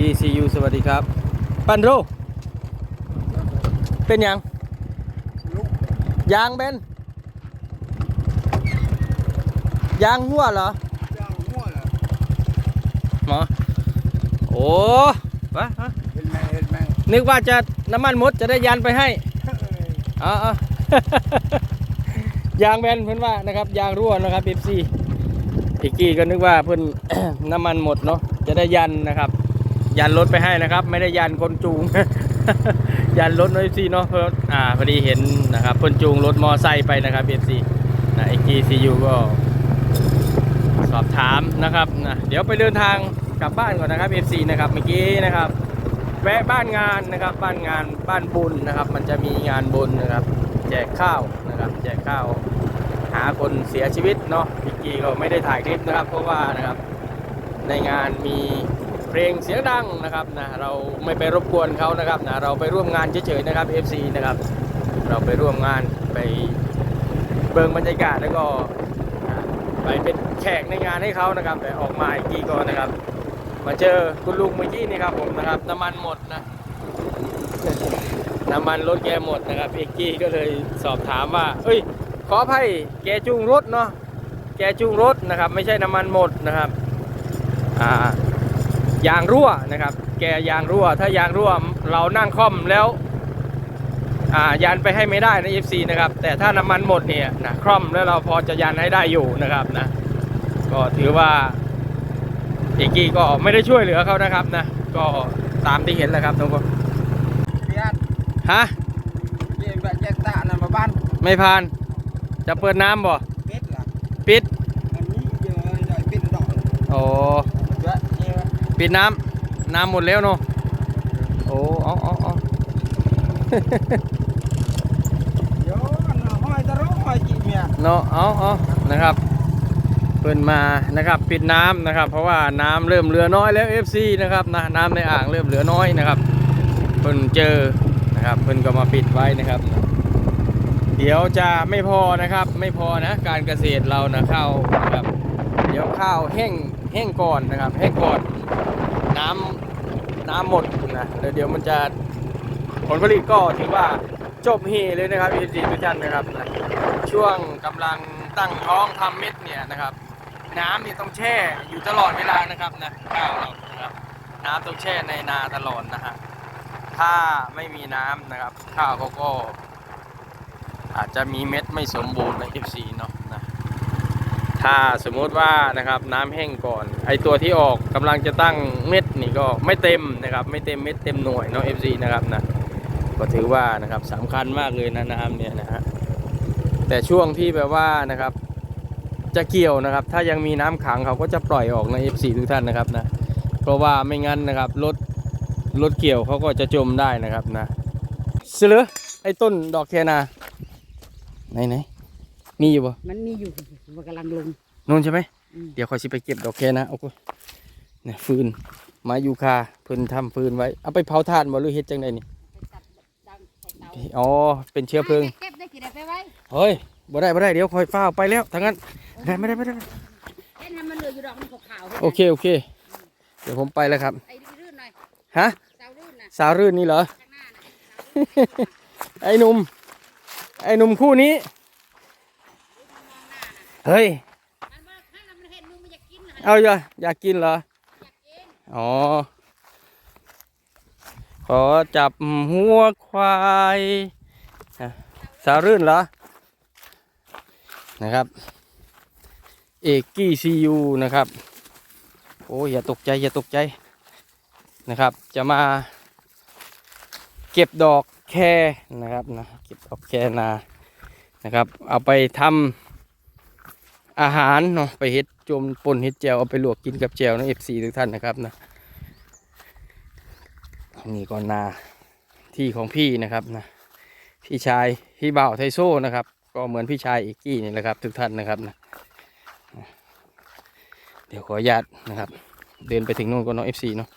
GCU สวัสดีครับ ปันโรเป็นยังยางเป็นยางหัวเหรอย่างมั่วเหรอหมอโอ้วะฮะเห็นไหมเห็นไหมนึกว่าจะน้ำมันหมดจะได้ยันไปให้เอ้ยเอ๋อยางแบนเพื่อนว่านะครับยางรั่วนะครับ FC อีกกี้ก็นึกว่าเพื่อนน้ำมันหมดเนาะจะได้ยันนะครับ ยันรถไปให้นะครับ ไม่ได้ยันคนจูง ยันรถเอฟซีเนาะเพราะอ่าพอดีเห็นนะครับเพื่อนจูงรถมอไซค์ไปนะครับ FC นะอีกกี้ซียูก็สอบถามนะครับนะเดี๋ยวไปเดินทางกลับบ้านก่อนนะครับ FC นะครับเมื่อกี้นะครับ แวะบ้านงานนะครับ บ้านงานบ้านบุญนะครับ มันจะมีงานบุญนะครับ แจกข้าวนะครับแจกข้าวหาคนเสียชีวิตเนาะพี่กีก็ไม่ได้ถ่ายคลิปนะครับ เพราะว่านะครับในงานมี เพลงเสียงดังนะครับนะเราไม่ไปรบกวนเขานะครับนะเราไปร่วมงานเฉยๆนะครับ FC นะครับ เราไปร่วมงานไปเบิ่งบรรยากาศแล้วก็ไปเป็นแขกในงานให้เขานะครับแต่ออกมาอีกทีก็นะครับ มาเจอคุณลุงเมื่อกี้นี่ครับผมนะครับน้ำมันหมดนะน้ำมันรถแกหมดนะครับเอกกี้ก็เลยสอบถามว่า เอ้ย ขออภัยแกจูงรถเนาะแกจูงรถนะครับ ไม่ใช่น้ำมันหมดนะครับ อ่า ยางรั่วนะครับ แกยางรั่ว ถ้ายางรั่วเรานั่งค่อมแล้วอ่ายันไปให้ไม่ได้นะ FC นะครับ แต่ถ้าน้ำมันหมดเนี่ยนะคล่อมแล้วเราพอจะยันให้ได้อยู่นะครับนะ ก็ถือว่าเอกกี้ก็ไม่ได้ช่วยเหลือเขานะครับนะ ก็ตามที่เห็นแหละครับทุกคนพี่อันฮะเยี่ยมแบบแยกตานะมาบ้านไม่ผ่าน จะเปิดน้ำบ่เป็ดล่ะปิดอันนี้เยอ ปิดน้ำน้ำหมดแล้วเนาะโอ้เอาเอาเอาเดี๋ยวอันน่ะห้อยตะร้องห้จีเมียเนาะเอาเอานะครับเปิดมานะครับปิดน้ำนะครับ เพราะว่าน้ำเริ่มเหลือน้อยแล้ว FC นะครับนะน้ำในอ่างเริ่มเหลือน้อยนะครับเพิ่นเจอนะครับเพิ่นก็มาปิดไว้นะครับ เดี๋ยวจะไม่พอนะครับ ไม่พอนะการเกษตรเรานะข้าวนะครับ เดี๋ยวข้าวแห้ง แห้งก่อนนะครับ แห้งก่อนน้ำน้ำหมดนะแล้วเดี๋ยวมันจะผลผลิตก็ถือว่าจบเฮเลยนะครับอีซีทุกท่านนะครับนะช่วงกำลังตั้งท้องทำเม็ดเนี่ยนะครับ น้ำนี่ต้องแช่อยู่ตลอดเวลานะครับนะข้าวเรานะครับน้ำต้องแช่ในนาตลอดนะฮะถ้าไม่มีน้ำนะครับ ข้าวเขาก็อาจจะมีเม็ดไม่สมบูรณ์ใน FC เนาะ ถ้าสมมุติว่านะครับน้ำแห้งก่อน ไอตัวที่ออกกำลังจะตั้งเม็ดนี่ก็ไม่เต็มนะครับ ไม่เต็มเม็ดเต็มหน่วยเนาะ FC นะครับนะก็ถือว่านะครับสำคัญมากเลยนะน้ำเนี่ยนะฮะแต่ช่วงที่แบบว่านะครับจะเกี่ยวนะครับ ถ้ายังมีน้ำขังเขาก็จะปล่อยออกใน FC ทุกท่านนะครับนะเพราะว่าไม่งั้นนะครับรถรถเกี่ยวเขาก็จะจมได้นะครับนะเสือไอ้ต้นดอกแคนาไหนไหน มีอยู่ปะมันมีอยู่มันกำลังลงนู่นใช่ไหมอืมเดี๋ยวคอยสิไปเก็บดอกแคนะโอ้โหเนี่ยฟืนไม้ยูคาเพิ่นทำฟืนไว้เอาไปเผาถ่านบ่หรือเฮ็ดจังไดนี่ไปตัดดังใส่เตาอ๋อเป็นเชื้อเพลิงเก็บได้กี่ได้ไปไว้เฮ้ยบ่ได้บ่ได้เดี๋ยวคอยฟ้าวไปแล้วทั้งนั้นได้ไม่ได้ไม่ได้ไม่ได้เอ็นให้มันเหลืออยู่ดอกมันขาวๆโอเคโอเค เดี๋ยวผมไปแล้วครับไอ้รื่นหน่อยฮะเสารื่นนะสาวรื่นนี่เหรอข้างหน้านะไอ้หนุ่มไอ้หนุ่มคู่นี้ เฮ้ยมันว่าข้างหน้ามันเอาอย่าอยากกินเหรอ อ๋อ ขอจับหัวควายสาวรื่นเหรอ นะครับ เอกกี้ซียูนะครับ โอ้ยอย่าตกใจ อย่าตกใจ นะครับ จะมาเก็บดอกแคนะครับนะ เก็บดอกแคนา นะครับ เอาไปทำ อาหารเนาะไปเฮ็ดจมปนเฮ็ดแจวเอาไปลวกกินกับแจวนะเอฟซีทุกท่านนะครับนะนี่ก็นาที่ของพี่นะครับนะพี่ชายพี่บ่าวไทโซ่นะครับ ก็เหมือนพี่ชายอีกกี้นี่แหละครับ ทุกท่านนะครับนะเดี๋ยวขออนุญาตนะครับ เดินไปถึงนู่นก็น้องเอฟซีเนาะ